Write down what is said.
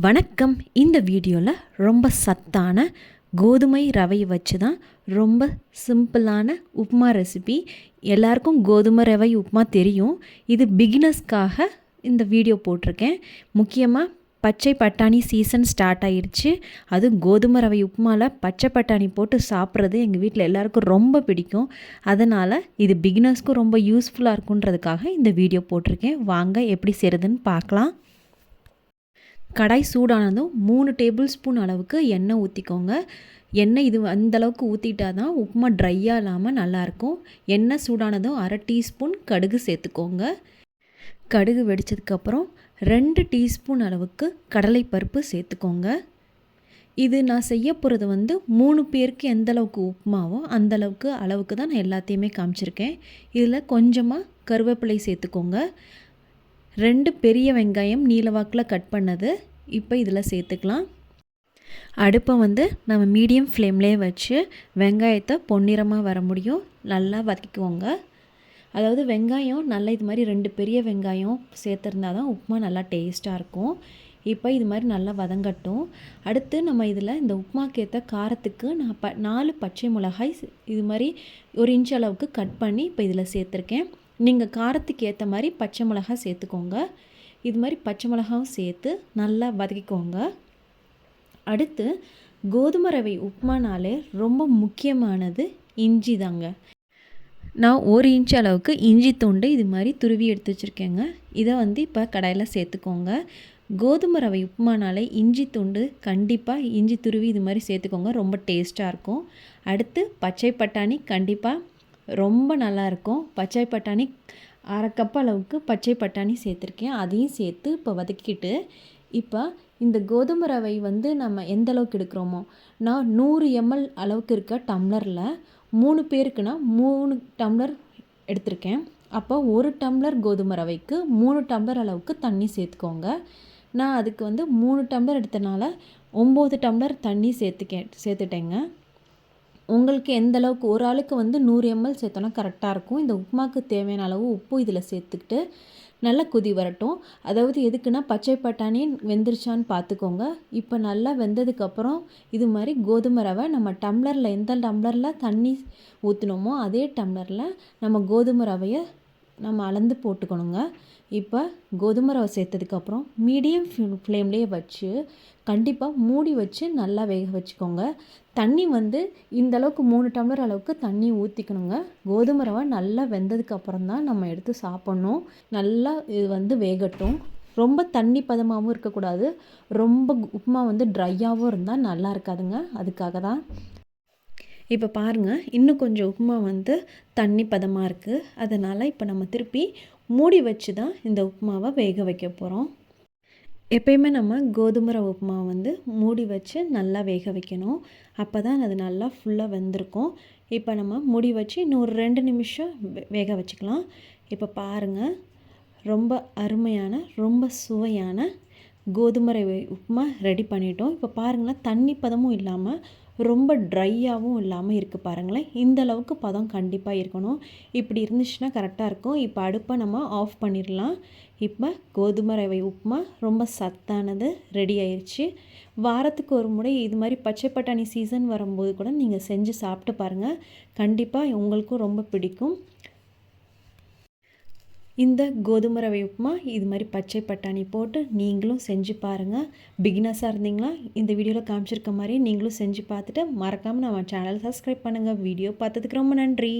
வணக்கம். இந்த வீடியோவில் ரொம்ப சத்தான கோதுமை ரவையை வச்சு தான் ரொம்ப சிம்பிளான உப்புமா ரெசிபி. எல்லாருக்கும் கோதுமை ரவை உப்புமா தெரியும். இது பிகினர்ஸ்க்காக இந்த வீடியோ போட்டிருக்கேன். முக்கியமாக பச்சை பட்டாணி சீசன் ஸ்டார்ட் ஆயிடுச்சு அதுவும் கோதுமை ரவை உப்புமாவில் பச்சை பட்டாணி போட்டு சாப்பிட்றது எங்கள் வீட்டில் எல்லாருக்கும் ரொம்ப பிடிக்கும். அதனால் இது பிகினர்ஸ்க்கும் ரொம்ப யூஸ்ஃபுல்லாக இருக்குன்றதுக்காக இந்த வீடியோ போட்டிருக்கேன். வாங்க எப்படி செய்கிறதுன்னு பார்க்கலாம். கடாய் சூடானதும் மூணு டேபிள் ஸ்பூன் அளவுக்கு எண்ணெய் ஊற்றிக்கோங்க எண்ணெய் இது அந்தளவுக்கு ஊற்றிட்டா தான் உப்புமா ட்ரையாக இல்லாமல் நல்லாயிருக்கும் எண்ணெய் சூடானதும் அரை டீஸ்பூன் கடுகு சேர்த்துக்கோங்க. கடுகு வெடித்ததுக்கப்புறம் ரெண்டு டீஸ்பூன் அளவுக்கு கடலைப்பருப்பு சேர்த்துக்கோங்க. இது நான் செய்ய போகிறது வந்து மூணு பேருக்கு எந்த அளவுக்கு உப்புமாவோ அந்தளவுக்கு அளவுக்கு தான் நான் எல்லாத்தையுமே காமிச்சிருக்கேன். இதில் கொஞ்சமாக கருவேப்பிலை சேர்த்துக்கோங்க. ரெண்டு பெரிய வெங்காயம் நீலவாக்கில் கட் பண்ணது. இப்போ இதில் சேர்த்துக்கலாம். அடுப்பை வந்து நம்ம மீடியம் ஃப்ளேம்லேயே வச்சு வெங்காயத்தை பொன்னிறமாக வர முடியும். நல்லா வதக்கிக்குவோங்க அதாவது வெங்காயம் நல்லா இது மாதிரி ரெண்டு பெரிய வெங்காயம் சேர்த்துருந்தா தான் உப்புமா நல்லா டேஸ்ட்டாக இருக்கும். இப்போ இது மாதிரி நல்லா வதங்கட்டும். அடுத்து நம்ம இதில் இந்த உப்புமாக்கு ஏற்ற காரத்துக்கு நான் ப நாலு பச்சை மிளகாய் இது மாதிரி ஒரு இன்ச் அளவுக்கு கட் பண்ணி இப்போ இதில் சேர்த்துருக்கேன். நீங்கள் காரத்துக்கு ஏற்ற மாதிரி பச்சை மிளகா சேர்த்துக்கோங்க. இது மாதிரி பச்சை மிளகாவும் சேர்த்து நல்லா வதக்கிக்கோங்க. அடுத்து கோதுமை ரவை உப்புமானாலே ரொம்ப முக்கியமானது இஞ்சி தாங்க. நான் ஒரு இன்ச் அளவுக்கு இஞ்சி துண்டு இது மாதிரி துருவி எடுத்து வச்சுருக்கேங்க. இதை வந்து இப்போ கடாயில் சேர்த்துக்கோங்க. கோதுமை ரவை உப்புமானாலே இஞ்சி துண்டு கண்டிப்பாக இஞ்சி துருவி இது மாதிரி சேர்த்துக்கோங்க. ரொம்ப டேஸ்ட்டாக இருக்கும். அடுத்து பச்சை பட்டாணி கண்டிப்பாக ரொம்ப நல்லாயிருக்கும். பச்சை பட்டாணி அரை கப் அளவுக்கு பச்சை பட்டாணி சேர்த்துருக்கேன். அதையும் சேர்த்து இப்போ வதக்கிட்டு இப்போ இந்த கோதுமை ரவை வந்து நம்ம எந்த அளவுக்கு எடுக்கிறோமோ நான் நூறு எம்எல் அளவுக்கு இருக்க டம்ளரில் மூணு பேருக்குன்னா மூணு டம்ளர் எடுத்திருக்கேன். அப்போ ஒரு டம்ளர் கோதுமை ரவைக்கு மூணு டம்ளர் அளவுக்கு தண்ணி சேர்த்துக்கோங்க. நான் அதுக்கு வந்து மூணு டம்ளர் எடுத்தனால ஒம்பது டம்ளர் தண்ணி சேர்த்துக்கேன் சேர்த்துட்டேங்க. உங்களுக்கு எந்த அளவுக்கு ஒரு ஆளுக்கு வந்து நூறு எம்எல் சேர்த்தோன்னா கரெக்டாக இருக்கும். இந்த உப்புமாக்கு தேவையான அளவு உப்பு இதில் சேர்த்துக்கிட்டு நல்லா கொதி வரட்டும். அதாவது எதுக்குன்னா பச்சை பட்டாணி வெந்துருச்சான்னு பார்த்துக்கோங்க இப்போ நல்லா வெந்ததுக்கப்புறம் இது மாதிரி கோதுமை ரவை நம்ம டம்ளரில் எந்த டம்ளரில் தண்ணி ஊற்றினோமோ அதே டம்ளரில் நம்ம கோதுமை ரவையை நம்ம அளந்து போட்டுக்கணுங்க. இப்போ கோதுமை ரவை சேர்த்ததுக்கப்புறம் மீடியம் ஃப்ளேம்லேயே வச்சு கண்டிப்பாக மூடி வச்சு நல்லா வேக வச்சுக்கோங்க. தண்ணி வந்து இந்த அளவுக்கு மூணு டம்ளர் அளவுக்கு தண்ணி ஊற்றிக்கணுங்க கோதுமை ரவை நல்லா வெந்ததுக்கப்புறம் தான் நம்ம எடுத்து சாப்பிட்ணும். நல்லா இது வந்து வேகட்டும். ரொம்ப தண்ணி பதமாகவும் இருக்கக்கூடாது. ரொம்ப உப்புமா வந்து ட்ரையாகவும் இருந்தால் நல்லா இருக்காதுங்க. அதுக்காக தான் இப்போ பாருங்கள் இன்னும் கொஞ்சம் உப்புமா வந்து தண்ணி பதமாக இருக்குது அதனால் இப்போ நம்ம திருப்பி மூடி வச்சு தான் இந்த உப்புமாவை வேக வைக்க போகிறோம் எப்பயுமே நம்ம கோதுமை ரவை உப்புமா வந்து மூடி வச்சு நல்லா வேக வைக்கணும். அப்போ தான் அது நல்லா ஃபுல்லாக வெந்திருக்கும். இப்போ நம்ம மூடி வச்சு இன்னும் ஒரு ரெண்டு நிமிஷம் வேக வச்சுக்கலாம். இப்போ பாருங்கள் ரொம்ப அருமையான ரொம்ப சுவையான கோதுமை ரவை உப்புமா ரெடி பண்ணிட்டோம். இப்போ பாருங்களேன் தண்ணி பதமும் இல்லாமல் ரொம்ப ட்ரையாகவும் இல்லாமல் இருக்குது பாருங்களேன். இந்த அளவுக்கு பதம் கண்டிப்பாக இருக்கணும். இப்படி இருந்துச்சுன்னா கரெக்டாக இருக்கும். இப்போ அடுப்பை நம்ம ஆஃப் பண்ணிடலாம். இப்போ கோதுமை ரவை உப்புமா ரொம்ப சத்தானது ரெடி ஆயிடுச்சு வாரத்துக்கு ஒரு முறை இது மாதிரி பச்சை பட்டாணி சீசன் வரும்போது கூட நீங்கள் செஞ்சு சாப்பிட்டு பாருங்கள் கண்டிப்பாக உங்களுக்கும் ரொம்ப பிடிக்கும். இந்த கோதுமை ரவை உப்புமா இது மாதிரி பச்சை பட்டாணி போட்டு நீங்களும் செஞ்சு பாருங்கள் பிகினஸாக இருந்தீங்களா? இந்த வீடியோவில் காமிச்சிருக்க மாதிரி நீங்களும் செஞ்சு பார்த்துட்டு மறக்காமல் நம்ம சேனல் சப்ஸ்கிரைப் பண்ணுங்கள் வீடியோ பார்த்ததுக்கு ரொம்ப நன்றி.